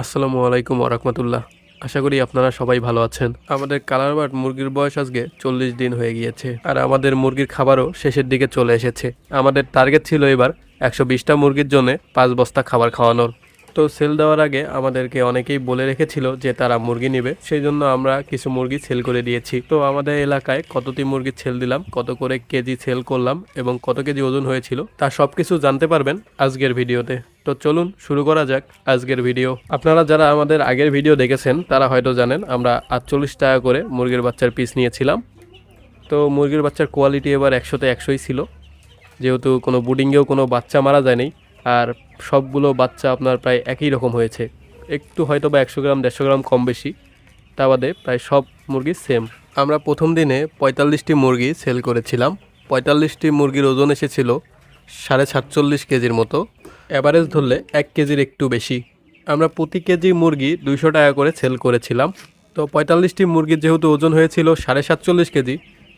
আসসালামু আলাইকুম ওরহমতুল্লাহ আশা করি আপনারা সবাই ভালো আছেন। আমাদের কালার বার্ড মুরগির বয়স আজকে চল্লিশ দিন হয়ে গিয়েছে আর আমাদের মুরগির খাবারও শেষের দিকে চলে এসেছে। আমাদের টার্গেট ছিল এবার একশো বিশটা মুরগির জন্য পাঁচ বস্তা খাবার খাওয়ানোর। তো সেল দেওয়ার আগে আমাদেরকে অনেকেই বলে রেখেছিল যে তারা মুরগি নেবে সেই জন্য আমরা কিছু মুরগি সেল করে দিয়েছি। তো আমাদের এলাকায় কতটি মুরগির সেল দিলাম, কত করে কেজি সেল করলাম এবং কত কেজি ওজন হয়েছিল তা সব কিছু জানতে পারবেন আজকের ভিডিওতে। তো চলুন শুরু করা যাক আজকের ভিডিও। আপনারা যারা আমাদের আগের ভিডিও দেখেছেন, তারা হয়তো জানেন আমরা আটচল্লিশ টাকা করে মুরগির বাচ্চার পিস নিয়েছিলাম। তো মুরগির বাচ্চার কোয়ালিটি এবার একশোতে একশোই ছিল। যেহেতু কোনো বুডিংয়েও কোনো বাচ্চা মারা যায়নি, আর সবগুলো বাচ্চা আপনার প্রায় একই রকম হয়েছে। একটু হয়তো বা একশো গ্রাম, দেড়শো গ্রাম কম বেশি, তা বাদে প্রায় সব মুরগি সেম আমরা প্রথম দিনে পঁয়তাল্লিশটি মুরগি সেল করেছিলাম। পঁয়তাল্লিশটি মুরগির ওজন এসেছিল সাড়ে সাতচল্লিশ কেজির মতো। অ্যাভারেজ ধরলে এক কেজির একটু বেশি। আমরা প্রতি কেজি মুরগি দুইশো টাকা করে সেল করেছিলাম। তো পঁয়তাল্লিশটি মুরগির যেহেতু ওজন হয়েছিল সাড়ে সাতচল্লিশ কেজি,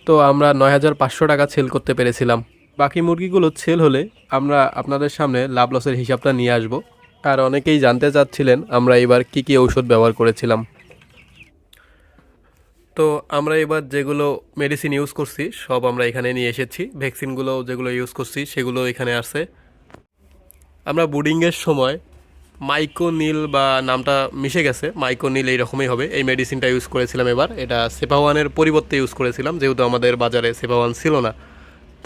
তো আমরা নয় হাজার পাঁচশো টাকা সেল করতে পেরেছিলাম। বাকি মুরগিগুলো সেল হলে আমরা আপনাদের সামনে লাভ লসের হিসাবটা নিয়ে আসব। আর অনেকেই জানতে চাচ্ছিলেন আমরা এবার কি কি ঔষধ ব্যবহার করেছিলাম। তো আমরা এবার যেগুলো মেডিসিন ইউজ করছি, সব আমরা এখানে নিয়ে এসেছি। ভ্যাকসিনগুলো যেগুলো ইউজ করছি, সেগুলো এখানে আছে আমরা বুডিংয়ের সময় মাইকোনিল বা নামটা মিশে গেছে মাইকোনিল এইরকমই হবে। এই মেডিসিনটা ইউজ করেছিলাম এবার। এটা সেপাওয়ানের পরিবর্তে ইউজ করেছিলাম, যেহেতু আমাদের বাজারে সেপাওয়ান ছিল না।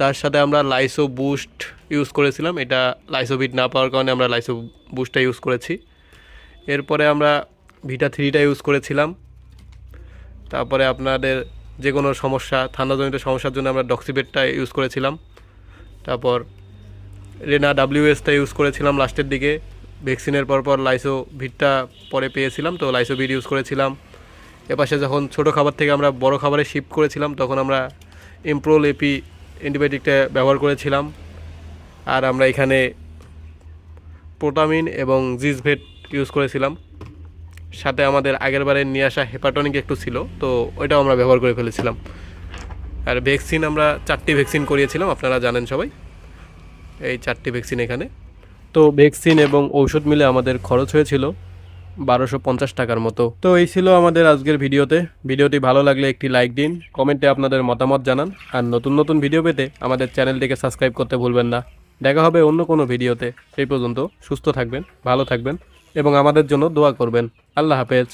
তার সাথে আমরা লাইসো বুস্ট ইউজ করেছিলাম। এটা লাইসোভিট না পাওয়ার কারণে আমরা লাইসো বুস্টটা ইউজ করেছি। এরপরে আমরা ভিটা থ্রিটা ইউজ করেছিলাম। তারপরে আপনাদের যে কোনো সমস্যা, ঠান্ডাজনিত সমস্যার জন্য আমরা ডক্সিবেটটা ইউজ করেছিলাম। তারপর রেনা ডাব্লিউএসটা ইউজ করেছিলাম লাস্টের দিকে। ভ্যাকসিনের পর পর লাইসো ভিটটা পরে পেয়েছিলাম, তো লাইসো ভিট ইউজ করেছিলাম। এপাশে যখন ছোট খাবার থেকে আমরা বড় খাবারে শিফট করেছিলাম, তখন আমরা ইমপ্রোল এপি অ্যান্টিবায়োটিকটা ব্যবহার করেছিলাম। আর আমরা এখানে প্রোটামিন এবং জিসভেট ইউজ করেছিলাম। সাথে আমাদের আগের বারে নিয়ে আসা হেপাটনিক একটু ছিল, তো ওইটাও আমরা ব্যবহার করে ফেলেছিলাম। আর ভ্যাকসিন আমরা চারটি ভ্যাকসিন করিয়েছিলাম, আপনারা জানেন সবাই। এই চারটি ভ্যাকসিন এখানে। তো ভ্যাকসিন এবং ঔষধ মিলে আমাদের খরচ হয়েছিল বারোশো পঞ্চাশ টাকার মতো। তো এই ছিল আমাদের আজকের ভিডিওতে। ভিডিওটি ভালো লাগলে একটি লাইক দিন, কমেন্টে আপনাদের মতামত জানান, আর নতুন নতুন ভিডিও পেতে আমাদের চ্যানেলটিকে সাবস্ক্রাইব করতে ভুলবেন না। দেখা হবে অন্য কোনো ভিডিওতে। সেই পর্যন্ত সুস্থ থাকবেন, ভালো থাকবেন এবং আমাদের জন্য দোয়া করবেন। আল্লাহ হাফেজ।